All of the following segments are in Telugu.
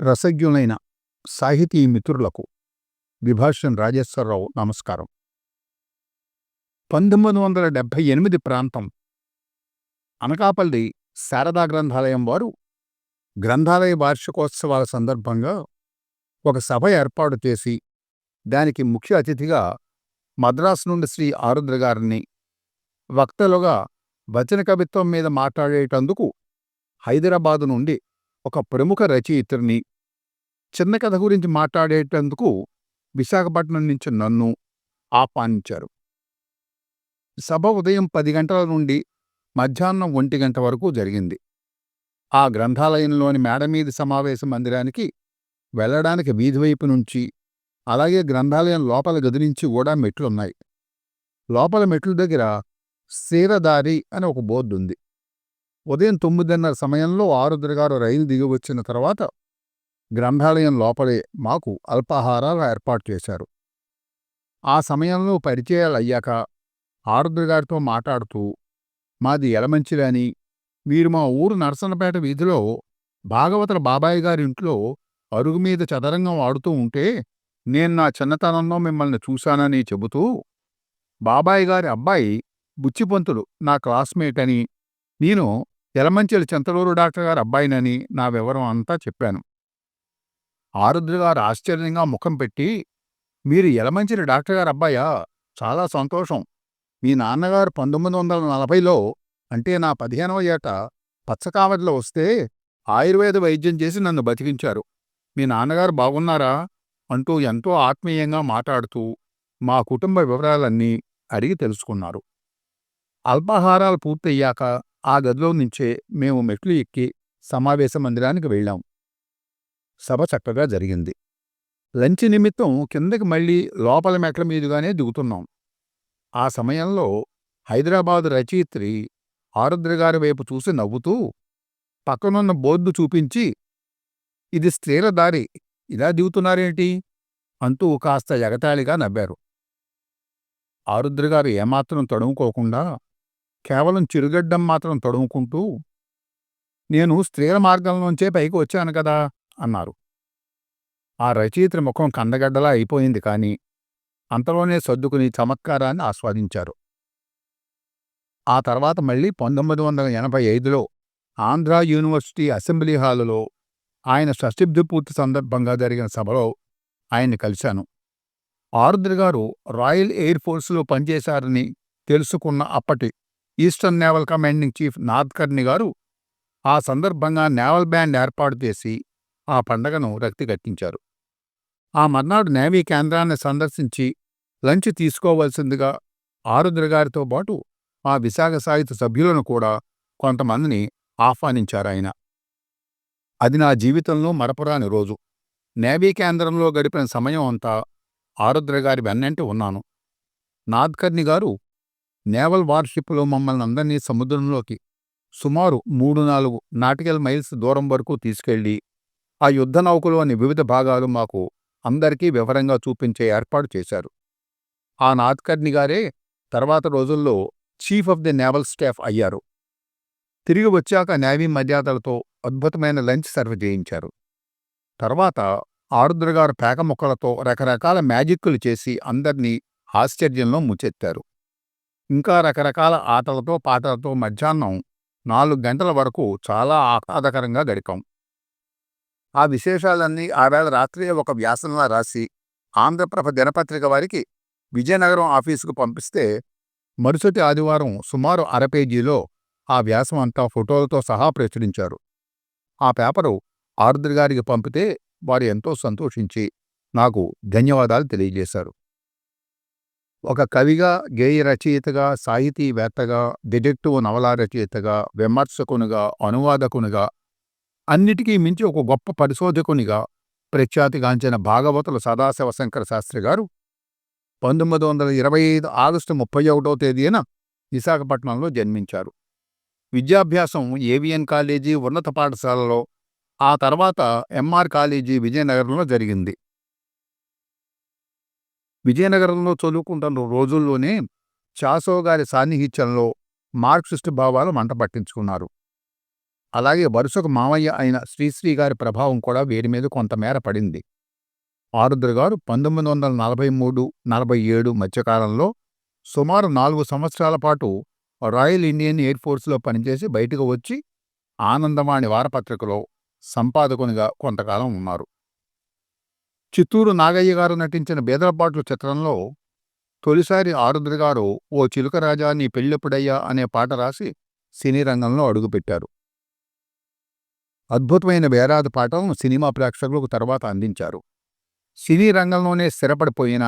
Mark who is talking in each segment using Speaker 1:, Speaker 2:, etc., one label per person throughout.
Speaker 1: రసజ్ఞులైన సాహితీ మిత్రులకు విభాషన్ రాజేశ్వరరావు నమస్కారం. పంతొమ్మిది వందల డెబ్భై ఎనిమిది ప్రాంతం అనకాపల్లి శారదా గ్రంథాలయం వారు గ్రంథాలయ వార్షికోత్సవాల సందర్భంగా ఒక సభ ఏర్పాటు చేసి దానికి ముఖ్య అతిథిగా మద్రాసు నుండి శ్రీ ఆరుద్ర గారిని వక్తలుగా వచన కవిత్వం మీద మాట్లాడేటందుకు హైదరాబాదు నుండి ఒక ప్రముఖ రచయితని చిన్న కథ గురించి మాట్లాడేటందుకు విశాఖపట్నం నుంచి నన్ను ఆహ్వానించారు. సభ ఉదయం పది గంటల నుండి మధ్యాహ్నం ఒంటి గంట వరకు జరిగింది. ఆ గ్రంథాలయంలోని మేడమీది సమావేశ మందిరానికి వెళ్ళడానికి వీధి వైపు నుంచి అలాగే గ్రంథాలయం లోపల గది నుంచి కూడా మెట్లున్నాయి లోపల మెట్ల దగ్గర సీరదారి అని ఒక బోర్డు ఉంది ఉదయం తొమ్మిదిన్నర సమయంలో ఆరుద్ర గారు రైలు దిగి వచ్చిన తర్వాత గ్రంథాలయం లోపలే మాకు అల్పాహారాలు ఏర్పాటు చేశారు. ఆ సమయంలో పరిచయాలు అయ్యాక ఆరుద్ర గారితో మాట్లాడుతూ మాది ఎలమంచిలని మీరు మా ఊరు నరసన్నపేట వీధిలో భాగవతుల బాబాయ్ గారింట్లో అరుగు మీద చదరంగం ఆడుతూ ఉంటే నేను నా చిన్నతనంలో మిమ్మల్ని చూశానని చెబుతూ బాబాయ్ గారి అబ్బాయి బుచ్చిపంతులు నా క్లాస్మేట్ అని నేను ఎలమంచిల చింతలూరు డాక్టర్ గారు అబ్బాయినని నా వివరం అంతా చెప్పాను. ఆరుద్ర గారు ఆశ్చర్యంగా ముఖం పెట్టి మీరు ఎలమంచిలి డాక్టర్ గారు అబ్బాయా? చాలా సంతోషం. మీ నాన్నగారు పంతొమ్మిది వందల నలభైలో అంటే నా పదిహేనవ ఏట పచ్చకావడిలో వస్తే ఆయుర్వేద వైద్యం చేసి నన్ను బతికించారు. మీ నాన్నగారు బాగున్నారా? అంటూ ఎంతో ఆత్మీయంగా మాట్లాడుతూ మా కుటుంబ వివరాలన్నీ అడిగి తెలుసుకున్నారు. అల్పాహారాలు పూర్తయ్యాక ఆ గదిలో నుంచే మేము మెట్లు ఎక్కి సమావేశ మందిరానికి వెళ్ళాం. సభ చక్కగా జరిగింది. లంచ్ నిమిత్తం కిందకి మళ్ళీ లోపల మెట్ల మీదుగానే దిగుతున్నాం. ఆ సమయంలో హైదరాబాదు రచయిత్రి ఆరుద్ర గారి వైపు చూసి నవ్వుతూ పక్కనున్న బోర్డు చూపించి ఇది స్త్రీల దారి. ఇలా దిగుతున్నారేంటి? అంటూ కాస్త ఎగతాళిగా నవ్వారు. ఆరుద్రగారు ఏమాత్రం తడుముకోకుండా కేవలం చిరుగడ్డం మాత్రం తడుముకుంటూ నేను స్త్రీల మార్గంలోంచే పైకి వచ్చాను కదా అన్నారు. ఆ రచయిత్రి ముఖం కందగడ్డలా అయిపోయింది కాని అంతలోనే సర్దుకుని చమత్కారాన్ని ఆస్వాదించారు. ఆ తర్వాత మళ్ళీ పంతొమ్మిది వందల ఎనభై ఐదులో ఆంధ్ర యూనివర్సిటీ అసెంబ్లీ హాలులో ఆయన షష్టిబ్ది పూర్తి సందర్భంగా జరిగిన సభలో ఆయన్ని కలిశాను. ఆరుద్ర గారు రాయల్ ఎయిర్ ఫోర్సులో పనిచేశారని తెలుసుకున్న అప్పటి Eastern naval commanding chief Nadkarni garu ఆ సందర్భంగా నేవల్ బ్యాండ్ ఏర్పాటు చేసి ఆ పండగను రక్తి కట్టించారు ఆ మర్నాడు నేవీ కేంద్రాన్ని సందర్శించి లంచ్ తీసుకోవలసిందిగా ఆరుద్ర గారితో పాటు ఆ విశాఖ సాహిత్య సభ్యులను కూడా కొంతమందిని ఆహ్వానించారాయన అది నా జీవితంలో మరపురాని రోజు. నేవీ కేంద్రంలో గడిపిన సమయం అంతా ఆరుద్ర గారి వెన్నంటి ఉన్నాను. నాథ్కర్ని గారు నేవల్ వార్షిప్లో మమ్మల్ని అందరినీ సముద్రంలోకి సుమారు మూడు నాలుగు నాటికల్ మైల్స్ దూరం వరకు తీసుకెళ్ళి ఆ యుద్ధ నౌకలోని వివిధ భాగాలు మాకు అందరికీ వివరంగా చూపించే ఏర్పాటు చేశారు. ఆ నాథ్కర్ని గారే తర్వాత రోజుల్లో chief of the naval staff అయ్యారు. తిరిగి వచ్చాక నేవీ మర్యాదలతో అద్భుతమైన లంచ్ సర్వ్ చేయించారు. తర్వాత ఆరుద్రగారు పేక మొక్కలతో రకరకాల మ్యాజిక్కులు చేసి అందర్నీ ఆశ్చర్యంలో ముచ్చెత్తారు. ఇంకా రకరకాల ఆటలతో పాటలతో మధ్యాహ్నం నాలుగు గంటల వరకు చాలా ఆహ్లాదకరంగా గడిపాం. ఆ విశేషాలన్నీ ఆవేళ రాత్రి ఒక వ్యాసంలా రాసి ఆంధ్రప్రభ దినపత్రిక వారికి విజయనగరం ఆఫీసుకు పంపిస్తే మరుసటి ఆదివారం సుమారు అర పేజీలో ఆ వ్యాసం అంతా ఫోటోలతో సహా ప్రచురించారు. ఆ పేపరు ఆరుద్ర గారికి పంపితే వారు ఎంతో సంతోషించి నాకు ధన్యవాదాలు తెలియజేశారు. ఒక కవిగా గేయ రచయితగా సాహితీవేత్తగా డిటెక్టివ్ నవలా రచయితగా విమర్శకునిగా అనువాదకునిగా అన్నిటికీ మించి ఒక గొప్ప పరిశోధకునిగా ప్రఖ్యాతిగాంచిన భాగవతుల సదాశివశంకర శాస్త్రి గారు పంతొమ్మిది వందల ఇరవై ఐదు ఆగస్టు ముప్పై ఒకటో తేదీన విశాఖపట్నంలో జన్మించారు. విద్యాభ్యాసం ఏవిఎన్ కాలేజీ ఉన్నత పాఠశాలలో ఆ తర్వాత ఎంఆర్ కాలేజీ విజయనగరంలో జరిగింది. విజయనగరంలో చదువుకుంటున్న రోజుల్లోనే చాసో గారి సాన్నిహిత్యంలో మార్క్సిస్టు భావాలు మంట పట్టించుకున్నారు. అలాగే వరుసకు మామయ్య అయిన శ్రీశ్రీ గారి ప్రభావం కూడా వీరి మీద కొంతమేర పడింది. ఆరుద్ర గారు పంతొమ్మిది వందల నలభై మూడు నలభై ఏడు మధ్యకాలంలో సుమారు నాలుగు సంవత్సరాల పాటు రాయల్ ఇండియన్ ఎయిర్ ఫోర్స్లో పనిచేసి బయటకు వచ్చి ఆనందవాణి వారపత్రికలో సంపాదకునిగా కొంతకాలం ఉన్నారు. చిత్తూరు నాగయ్య గారు నటించిన బేదరపాట్లు చిత్రంలో తొలిసారి ఆరుద్ర గారు ఓ చిలుకరాజా నీ పెళ్ళెప్పుడయ్యా అనే పాట రాసి సినీ రంగంలో అడుగుపెట్టారు. అద్భుతమైన వేరాద పాటలను సినిమా ప్రేక్షకులకు తర్వాత అందించారు. సినీ రంగంలోనే స్థిరపడిపోయిన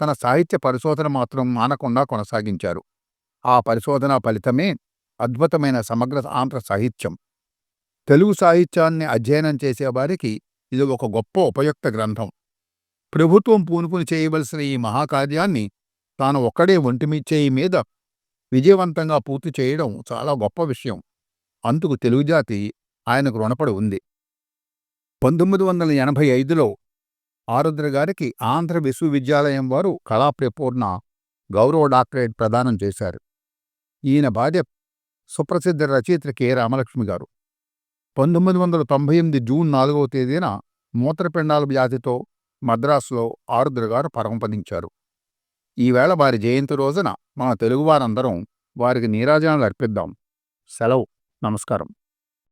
Speaker 1: తన సాహిత్య పరిశోధన మాత్రం మానకుండా కొనసాగించారు. ఆ పరిశోధన ఫలితమే అద్భుతమైన సమగ్ర ఆంధ్ర సాహిత్యం. తెలుగు సాహిత్యాన్ని అధ్యయనం చేసేవారికి ఇది ఒక గొప్ప ఉపయుక్త గ్రంథం. ప్రభుత్వం పూనుకుని చేయవలసిన ఈ మహాకార్యాన్ని తాను ఒక్కడే ఒంటిమిచ్చేయి మీద విజయవంతంగా పూర్తి చేయడం చాలా గొప్ప విషయం. అందుకు తెలుగుజాతి ఆయనకు రుణపడి ఉంది. పంతొమ్మిది వందల ఎనభై ఐదులో ఆరుద్ర గారికి ఆంధ్ర విశ్వవిద్యాలయం వారు కళాప్రపూర్ణ గౌరవ డాక్టరేట్ ప్రదానం చేశారు. ఈయన భార్య సుప్రసిద్ధ రచయిత్రి కె. రామలక్ష్మి గారు. పంతొమ్మిది వందల తొంభై ఎనిమిది జూన్ నాలుగవ తేదీన మూత్రపిండాల వ్యాధితో మద్రాసులో ఆరుద్ర గారు పరమపదించారు. ఈవేళ వారి జయంతి రోజున మన తెలుగువారందరం వారికి నీరాజనాలు అర్పిద్దాం. సెలవు. నమస్కారం.